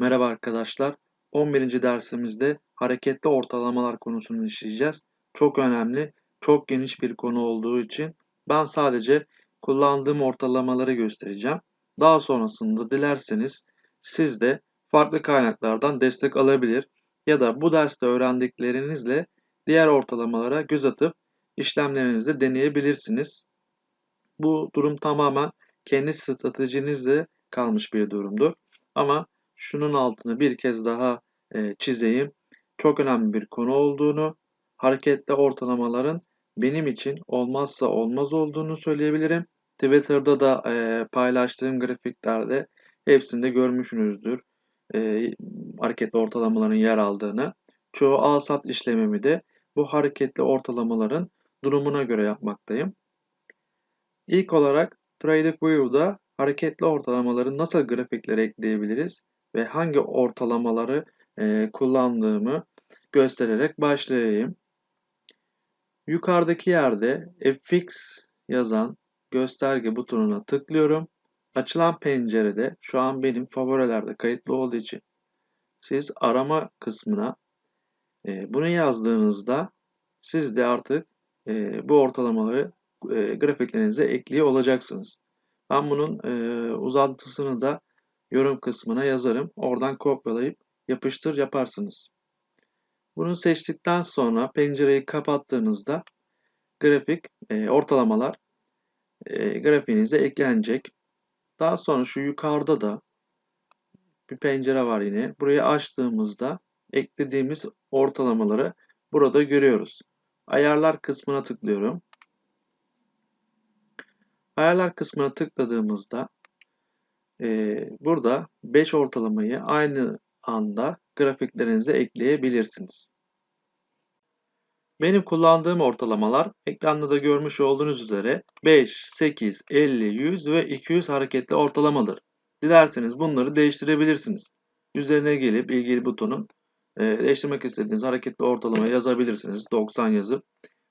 Merhaba arkadaşlar. 11. dersimizde hareketli ortalamalar konusunu işleyeceğiz. Çok önemli, çok geniş bir konu olduğu için ben sadece kullandığım ortalamaları göstereceğim. Daha sonrasında dilerseniz siz de farklı kaynaklardan destek alabilir ya da bu derste öğrendiklerinizle diğer ortalamalara göz atıp işlemlerinizi deneyebilirsiniz. Bu durum tamamen kendi stratejinizle kalmış bir durumdur. Ama şunun altını bir kez daha e, çizeyim. Çok önemli bir konu olduğunu, hareketli ortalamaların benim için olmazsa olmaz olduğunu söyleyebilirim. Twitter'da da e, paylaştığım grafiklerde hepsinde görmüşsünüzdür e, hareketli ortalamaların yer aldığını. Çoğu al-sat işlemimi de bu hareketli ortalamaların durumuna göre yapmaktayım. İlk olarak TradingView'da hareketli ortalamaları nasıl grafiklere ekleyebiliriz ve hangi ortalamaları e, kullandığımı göstererek başlayayım. Yukarıdaki yerde FX yazan gösterge butonuna tıklıyorum. Açılan pencerede şu an benim favorilerde kayıtlı olduğu için siz arama kısmına e, bunu yazdığınızda siz de artık e, bu ortalamaları grafiklerinize ekliyor olacaksınız. Ben bunun e, uzantısını da yorum kısmına yazarım. Oradan kopyalayıp yapıştır yaparsınız. Bunu seçtikten sonra pencereyi kapattığınızda grafik e, ortalamalar e, grafiğinize eklenecek. Daha sonra şu yukarıda da bir pencere var yine. Burayı açtığımızda eklediğimiz ortalamaları burada görüyoruz. Ayarlar kısmına tıklıyorum. Ayarlar kısmına tıkladığımızda e, burada 5 ortalamayı aynı anda grafiklerinize ekleyebilirsiniz. Benim kullandığım ortalamalar ekranda da görmüş olduğunuz üzere 5, 8, 50, 100 ve 200 hareketli ortalamadır. Dilerseniz bunları değiştirebilirsiniz. Üzerine gelip ilgili butonun e, değiştirmek istediğiniz hareketli ortalamayı yazabilirsiniz. 90 yazıp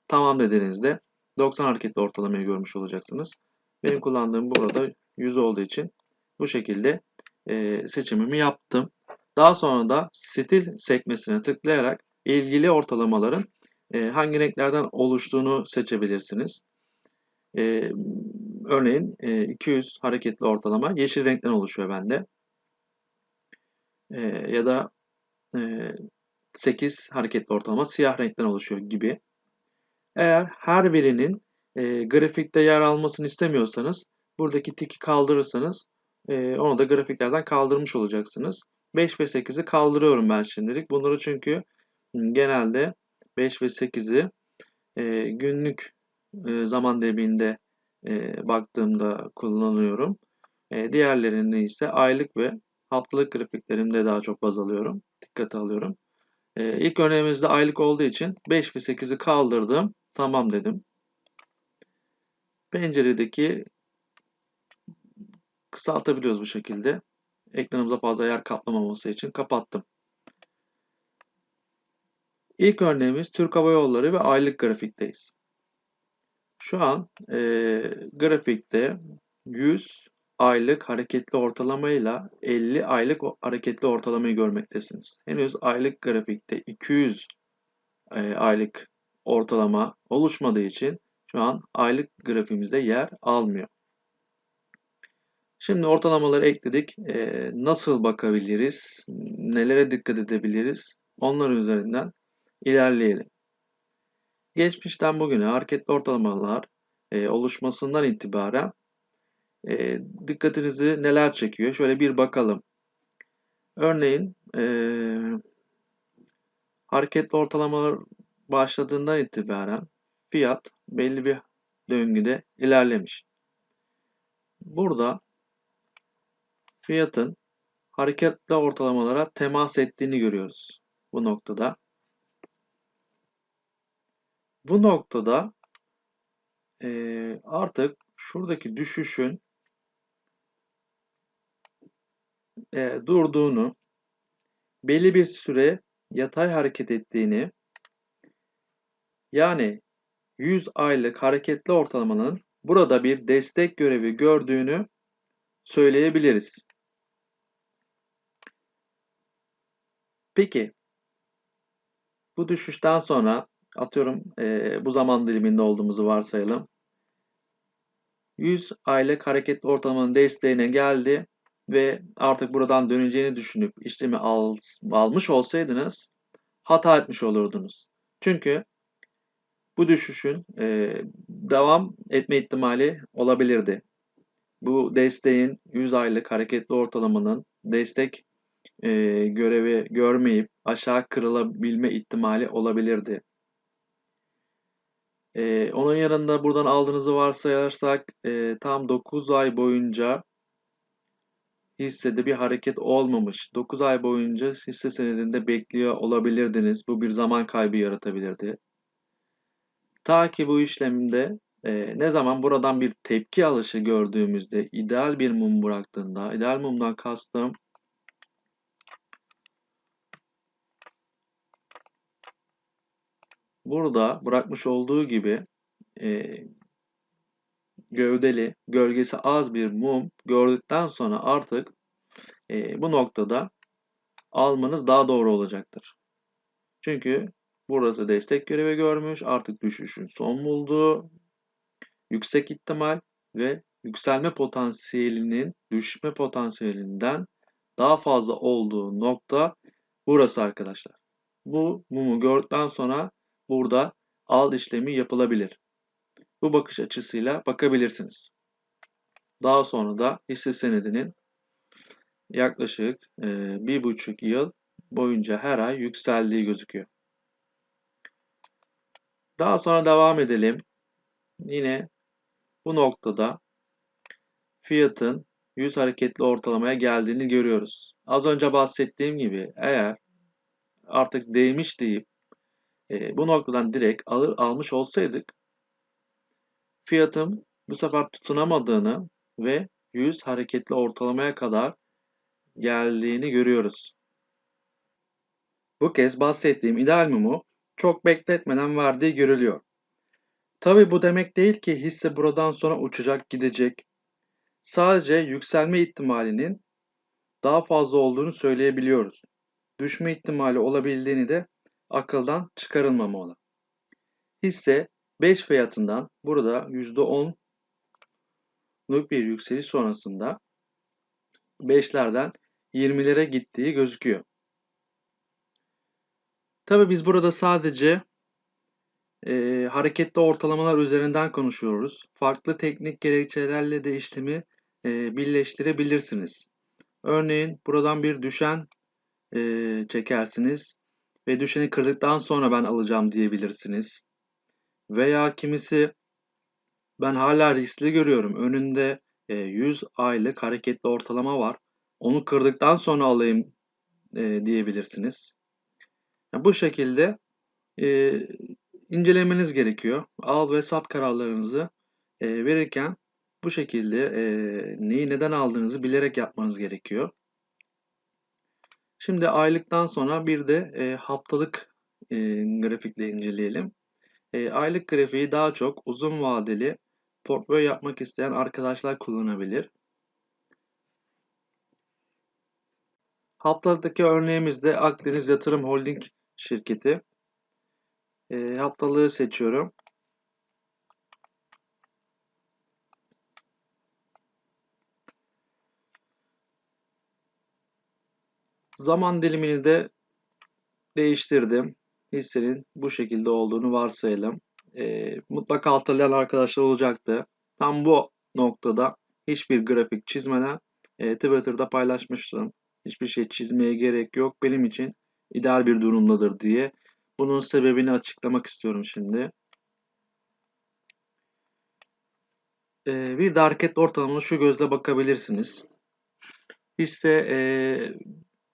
tamam dediğinizde 90 hareketli ortalamayı görmüş olacaksınız. Benim kullandığım burada 100 olduğu için bu şekilde e, seçimimi yaptım. Daha sonra da stil sekmesine tıklayarak ilgili ortalamaların e, hangi renklerden oluştuğunu seçebilirsiniz. E, örneğin e, 200 hareketli ortalama yeşil renkten oluşuyor bende. Ya da e, 8 hareketli ortalama siyah renkten oluşuyor gibi. Eğer her birinin grafikte yer almasını istemiyorsanız buradaki tiki kaldırırsanız e, onu da grafiklerden kaldırmış olacaksınız. 5 ve 8'i kaldırıyorum ben şimdilik. Bunları çünkü genelde 5 ve 8'i e, günlük e, zaman diliminde e, baktığımda kullanıyorum. Diğerlerini ise aylık ve haftalık grafiklerimde daha çok baz alıyorum. Dikkate alıyorum. E, ilk örneğimizde aylık olduğu için 5 ve 8'i kaldırdım. Tamam dedim. Penceredeki kısaltabiliyoruz bu şekilde. Ekranımıza fazla yer kaplamaması için kapattım. İlk örneğimiz Türk Hava Yolları ve aylık grafikteyiz. Şu an e, grafikte 100 aylık hareketli ortalamayla 50 aylık hareketli ortalamayı görmektesiniz. Henüz aylık grafikte 200 e, aylık ortalama oluşmadığı için şu an aylık grafiğimizde yer almıyor. Şimdi ortalamaları ekledik. Ee, nasıl bakabiliriz? Nelere dikkat edebiliriz? Onlar üzerinden ilerleyelim. Geçmişten bugüne hareketli ortalamalar e, oluşmasından itibaren e, dikkatinizi neler çekiyor? Şöyle bir bakalım. Örneğin e, hareketli ortalamalar başladığından itibaren fiyat belli bir döngüde ilerlemiş. Burada fiyatın hareketli ortalamalara temas ettiğini görüyoruz bu noktada. Bu noktada e, artık şuradaki düşüşün e, durduğunu, belli bir süre yatay hareket ettiğini, yani 100 aylık hareketli ortalamanın burada bir destek görevi gördüğünü söyleyebiliriz. Peki bu düşüşten sonra atıyorum e, bu zaman diliminde olduğumuzu varsayalım. 100 aylık hareketli ortalamanın desteğine geldi ve artık buradan döneceğini düşünüp işlemi al, almış olsaydınız hata etmiş olurdunuz. Çünkü bu düşüşün e, devam etme ihtimali olabilirdi. Bu desteğin 100 aylık hareketli ortalamanın destek e, görevi görmeyip aşağı kırılabilme ihtimali olabilirdi. E, onun yanında buradan aldığınızı varsayarsak e, tam 9 ay boyunca hissede bir hareket olmamış. 9 ay boyunca hisse senedinde bekliyor olabilirdiniz. Bu bir zaman kaybı yaratabilirdi. Ta ki bu işlemde e, ne zaman buradan bir tepki alışı gördüğümüzde ideal bir mum bıraktığında, ideal mumdan kastım burada bırakmış olduğu gibi e, gövdeli, gölgesi az bir mum gördükten sonra artık e, bu noktada almanız daha doğru olacaktır. Çünkü burası destek görevi görmüş, artık düşüşün son bulduğu yüksek ihtimal ve yükselme potansiyelinin düşme potansiyelinden daha fazla olduğu nokta burası arkadaşlar. Bu mumu gördükten sonra burada al işlemi yapılabilir. Bu bakış açısıyla bakabilirsiniz. Daha sonra da hisse senedinin yaklaşık e, bir buçuk yıl boyunca her ay yükseldiği gözüküyor. Daha sonra devam edelim. Yine bu noktada fiyatın 100 hareketli ortalamaya geldiğini görüyoruz. Az önce bahsettiğim gibi eğer artık değmiş deyip e, bu noktadan direkt alır almış olsaydık fiyatın bu sefer tutunamadığını ve 100 hareketli ortalamaya kadar geldiğini görüyoruz. Bu kez bahsettiğim ideal mumu çok bekletmeden verdiği görülüyor. Tabi bu demek değil ki hisse buradan sonra uçacak gidecek. Sadece yükselme ihtimalinin daha fazla olduğunu söyleyebiliyoruz. Düşme ihtimali olabildiğini de akıldan çıkarılmamalı. Hisse 5 fiyatından burada %10'luk bir yükseliş sonrasında 5'lerden 20'lere gittiği gözüküyor. Tabi biz burada sadece e, hareketli ortalamalar üzerinden konuşuyoruz. Farklı teknik gerekçelerle de işlemi e, birleştirebilirsiniz. Örneğin buradan bir düşen e, çekersiniz ve düşeni kırdıktan sonra ben alacağım diyebilirsiniz. Veya kimisi ben hala riskli görüyorum. Önünde 100 aylık hareketli ortalama var. Onu kırdıktan sonra alayım diyebilirsiniz. bu şekilde incelemeniz gerekiyor. Al ve sat kararlarınızı verirken bu şekilde neyi neden aldığınızı bilerek yapmanız gerekiyor. Şimdi aylıktan sonra bir de haftalık grafikle inceleyelim. aylık grafiği daha çok uzun vadeli portföy yapmak isteyen arkadaşlar kullanabilir. Haftalıktaki örneğimizde Akdeniz Yatırım Holding şirketi. E, haftalığı seçiyorum. Zaman dilimini de değiştirdim. Hissenin bu şekilde olduğunu varsayalım. E, mutlaka hatırlayan arkadaşlar olacaktı. Tam bu noktada hiçbir grafik çizmeden e, Twitter'da paylaşmıştım. Hiçbir şey çizmeye gerek yok. Benim için ideal bir durumdadır diye. Bunun sebebini açıklamak istiyorum şimdi. E, bir de hareket ortalamına şu gözle bakabilirsiniz. Hisse e,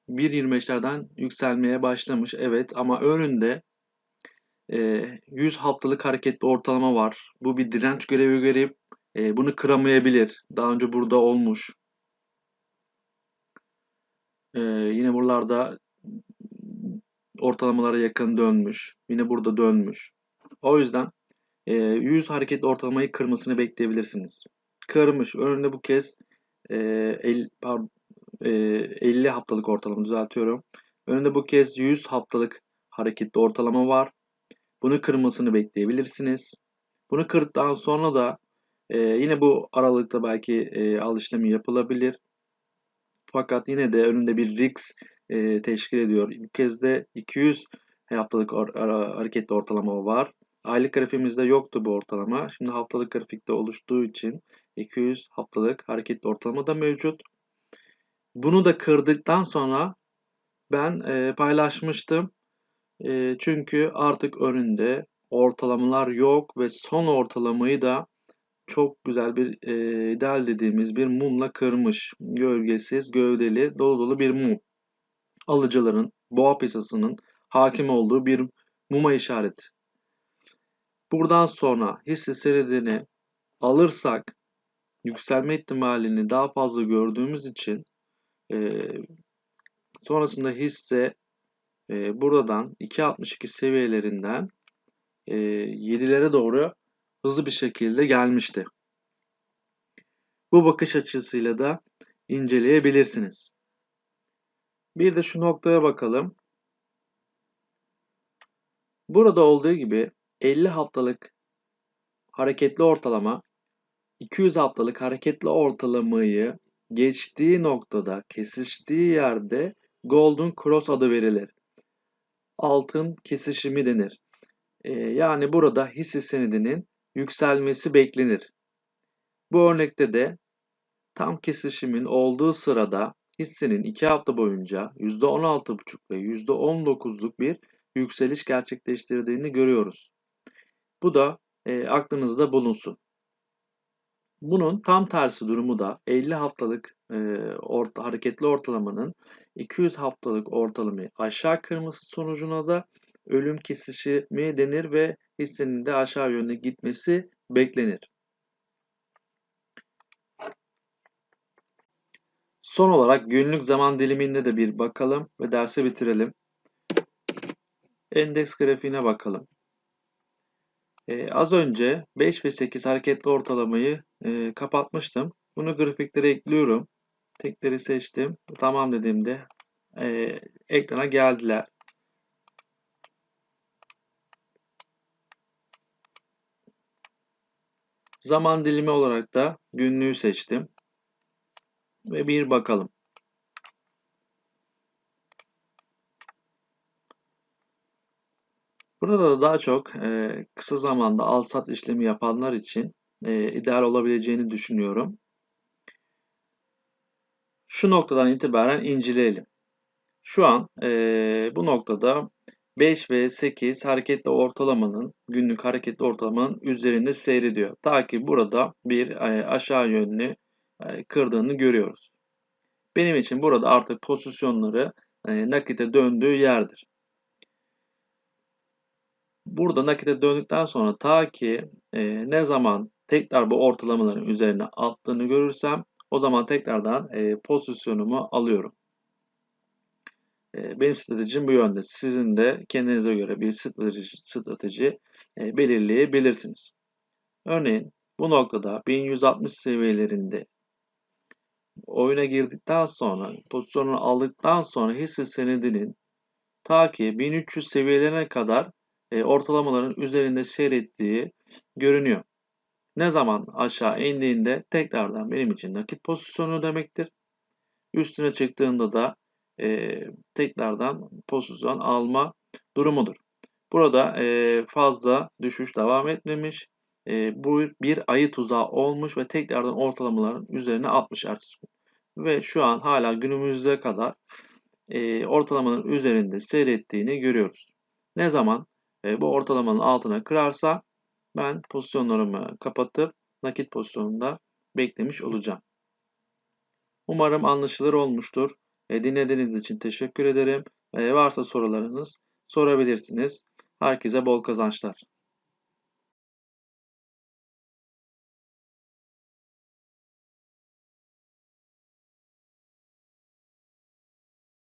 1.25'lerden yükselmeye başlamış. Evet ama önünde e, 100 haftalık hareketli ortalama var. Bu bir direnç görevi görüp e, bunu kıramayabilir. Daha önce burada olmuş. E, yine buralarda ortalamalara yakın dönmüş. Yine burada dönmüş. O yüzden e, 100 hareketli ortalamayı kırmasını bekleyebilirsiniz. Kırmış. Önünde bu kez e, 50, pardon, 50 haftalık ortalama düzeltiyorum. Önünde bu kez 100 haftalık hareketli ortalama var. Bunu kırmasını bekleyebilirsiniz. Bunu kırdıktan sonra da e, yine bu aralıkta belki e, al işlemi yapılabilir. Fakat yine de önünde bir RIX e, teşkil ediyor. Bu kez de 200 haftalık or, hareketli ortalama var. Aylık grafiğimizde yoktu bu ortalama. Şimdi haftalık grafikte oluştuğu için 200 haftalık hareketli ortalama da mevcut. Bunu da kırdıktan sonra ben e, paylaşmıştım. E, çünkü artık önünde ortalamalar yok ve son ortalamayı da çok güzel bir e, ideal dediğimiz bir mumla kırmış. Gölgesiz, gövdeli, dolu dolu bir mum. Alıcıların, boğa piyasasının hakim olduğu bir muma işaret. Buradan sonra hisse senedini alırsak yükselme ihtimalini daha fazla gördüğümüz için e, sonrasında hisse e, buradan 2.62 seviyelerinden e, 7'lere doğru hızlı bir şekilde gelmişti. Bu bakış açısıyla da inceleyebilirsiniz. Bir de şu noktaya bakalım. Burada olduğu gibi 50 haftalık hareketli ortalama 200 haftalık hareketli ortalamayı geçtiği noktada kesiştiği yerde Golden Cross adı verilir. Altın kesişimi denir. Ee, yani burada hisse senedinin yükselmesi beklenir. Bu örnekte de tam kesişimin olduğu sırada hissenin 2 hafta boyunca %16,5 ve %19'luk bir yükseliş gerçekleştirdiğini görüyoruz. Bu da e, aklınızda bulunsun. Bunun tam tersi durumu da 50 haftalık e, orta, hareketli ortalamanın 200 haftalık ortalamayı aşağı kırması sonucuna da ölüm kesişimi denir ve hissenin de aşağı yönde gitmesi beklenir. Son olarak günlük zaman diliminde de bir bakalım ve dersi bitirelim. Endeks grafiğine bakalım. Ee, az önce 5 ve 8 hareketli ortalamayı e, kapatmıştım. Bunu grafiklere ekliyorum. Tekleri seçtim. Tamam dediğimde e, ekrana geldiler. Zaman dilimi olarak da günlüğü seçtim. Ve bir bakalım. Burada da daha çok e, kısa zamanda al-sat işlemi yapanlar için e, ideal olabileceğini düşünüyorum. Şu noktadan itibaren inceleyelim. Şu an e, bu noktada 5 ve 8 hareketli ortalamanın günlük hareketli ortalamanın üzerinde seyrediyor. Ta ki burada bir e, aşağı yönlü e, kırdığını görüyoruz. Benim için burada artık pozisyonları e, nakite döndüğü yerdir. Burada nakite döndükten sonra ta ki e, ne zaman tekrar bu ortalamaların üzerine attığını görürsem o zaman tekrardan e, pozisyonumu alıyorum. E, benim stratejim bu yönde. Sizin de kendinize göre bir strateji, strateji e, belirleyebilirsiniz. Örneğin bu noktada 1160 seviyelerinde oyuna girdikten sonra pozisyonunu aldıktan sonra hisse senedinin ta ki 1300 seviyelerine kadar e, ortalamaların üzerinde seyrettiği görünüyor. Ne zaman aşağı indiğinde tekrardan benim için nakit pozisyonu demektir. Üstüne çıktığında da e, tekrardan pozisyon alma durumudur. Burada e, fazla düşüş devam etmemiş. E, bu bir ayı tuzağı olmuş ve tekrardan ortalamaların üzerine atmış ertesi gün. Ve şu an hala günümüzde kadar e, ortalamanın üzerinde seyrettiğini görüyoruz. Ne zaman e, bu ortalamanın altına kırarsa ben pozisyonlarımı kapatıp nakit pozisyonunda beklemiş olacağım. Umarım anlaşılır olmuştur. E, dinlediğiniz için teşekkür ederim. E, varsa sorularınız sorabilirsiniz. Herkese bol kazançlar.